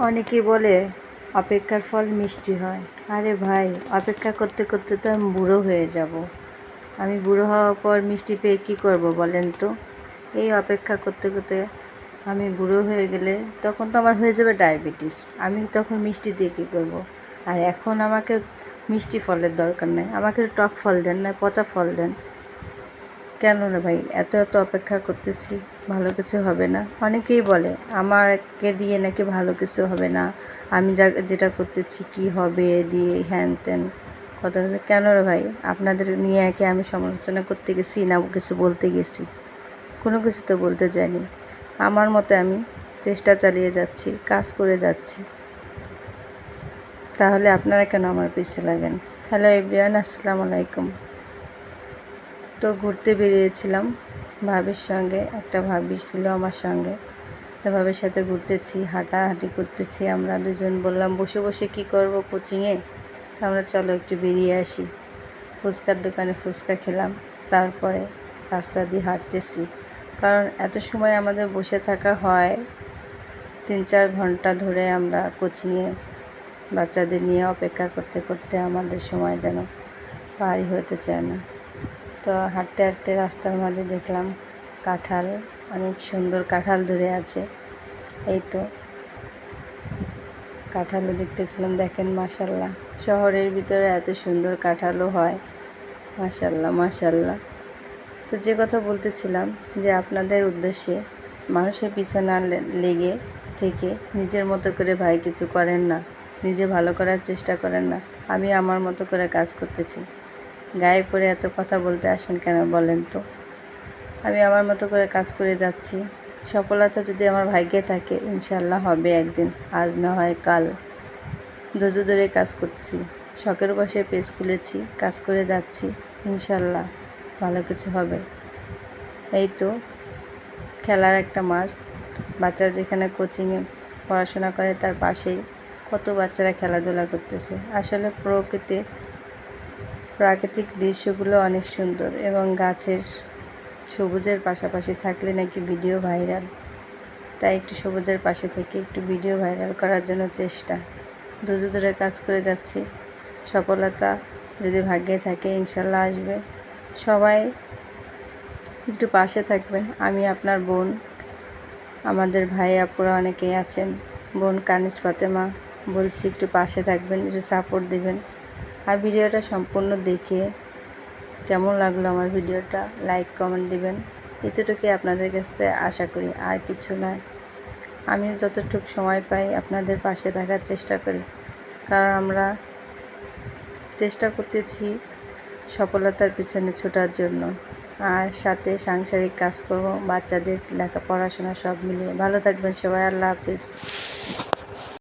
অনেকেই বলে, অপেক্ষার ফল মিষ্টি হয়। আরে ভাই, অপেক্ষা করতে করতে তো আমি বুড়ো হয়ে যাব। আমি বুড়ো হওয়ার পর মিষ্টি পেয়ে কী করব বলেন তো? এই অপেক্ষা করতে করতে আমি বুড়ো হয়ে গেলে তখন তো আমার হয়ে যাবে ডায়াবেটিস। আমি তখন মিষ্টি দিয়ে কী করব? আর এখন আমাকে মিষ্টি ফলের দরকার নেই। আমাকে টক ফল দেন না, পচা ফল দেন। কেন রে ভাই, এত এত অপেক্ষা করতেছি। ভালো কিছু হবে না। অনেকেই বলে, আমাকে দিয়ে নাকি ভালো কিছু হবে না। আমি যা, যেটা করতেছি কি হবে দিয়ে হ্যান ত্যান কিছু কেন রে ভাই? আপনাদের নিয়ে একে আমি সমালোচনা করতে গেছি না কিছু বলতে গেছি। কোনো কিছু তো বলতে যাইনি আমার মতে আমি চেষ্টা চালিয়ে যাচ্ছি, কাজ করে যাচ্ছি। তাহলে আপনারা কেন আমার পিছিয়ে লাগেন? হ্যালো এভরিওয়ান আসসালামু আলাইকুম। তো ঘুরতে বেরিয়েছিলাম। ভাবির সঙ্গে, একটা ভাবি ছিল আমার সঙ্গে। ভাবির সাথে ঘুরতেছি, হাঁটাহাঁটি করতেছি আমরা দুজন। বললাম, বসে বসে কি করব কোচিংয়ে? আমরা, চলো একটু বেরিয়ে আসি। ফুচকার দোকানে ফুচকা খেলাম। তারপরে রাস্তা দিয়ে হাঁটতেছি। কারণ এত সময় আমাদের বসে থাকা হয়, তিন চার ঘণ্টা ধরে আমরা কোচিংয়ে বাচ্চাদের নিয়ে অপেক্ষা করতে করতে আমাদের সময় যেন পারই হতে চায় না। তো হাঁটতে হাঁটতে রাস্তার মাঝে দেখলাম কাঁঠাল, অনেক সুন্দর কাঁঠাল ধরে আছে। এই তো। কাঁঠালও দেখতেছিলাম, দেখেন মাসাল্লাহ শহরের ভিতরে এত সুন্দর কাঁঠালও হয়। মাসাল্লাহ মাসাল্লাহ তো যে কথা বলতেছিলাম যে আপনাদের উদ্দেশ্যে মানুষের পিছনে লেগে থেকে নিজের মতো করে ভাই কিছু করেন না। নিজে ভালো করার চেষ্টা করেন না। আমি আমার মতো করে কাজ করতেছি। গায়ে পড়ে এত কথা বলতে আসেন কেন বলেন তো? আমি আমার মতো করে কাজ করে যাচ্ছি। সফলতা যদি আমার ভাগ্যে থাকে ইনশাল্লাহ হবে একদিন, আজ না হয় কাল। ধৈর্য ধরে কাজ করছি। শখের বসে পেজ খুলেছি, কাজ করে যাচ্ছি ইনশাল্লাহ ভালো কিছু হবে। এই তো, খেলার একটা মাঠ। বাচ্চারা যেখানে কোচিংয়ে পড়াশোনা করে তার পাশেই কত বাচ্চারা খেলাধুলা করতেছে। আসলে প্রকৃতির প্রাকৃতিক দৃশ্যগুলো অনেক সুন্দর এবং গাছের সবুজের পাশাপাশি থাকলে নাকি ভিডিও ভাইরাল। তাই একটু সবুজের পাশে থেকে একটু ভিডিও ভাইরাল করার জন্য চেষ্টা। ধৈর্য ধরে কাজ করে যাচ্ছি। সফলতা যদি ভাগ্যে থাকে, ইনশাল্লাহ আসবে। সবাই একটু পাশে থাকবেন। আমি, আপনার বোন, আমাদের ভাই, আপুরা অনেকেই আছেন। বোন কানিস ফাতেমা, বলছি একটু পাশে থাকবেন, একটু সাপোর্ট দিবেন। আর ভিডিওটা সম্পূর্ণ দেখে কেমন লাগল আমার ভিডিওটা লাইক কমেন্ট দিবেন। এতটুকুই আপনাদের কাছে আশা করি, আর কিছু নয়। আমি যতটুকু সময় পাই আপনাদের পাশে থাকার চেষ্টা করি। কারণ আমরা চেষ্টা করতেছি সফলতার পিছনে ছোটার জন্য। আর সাথে সাংসারিক কাজ করব বাচ্চাদের লেখা পড়াশোনা সব মিলিয়ে। ভালো থাকবেন সবাই, আল্লাহ হাফিজ।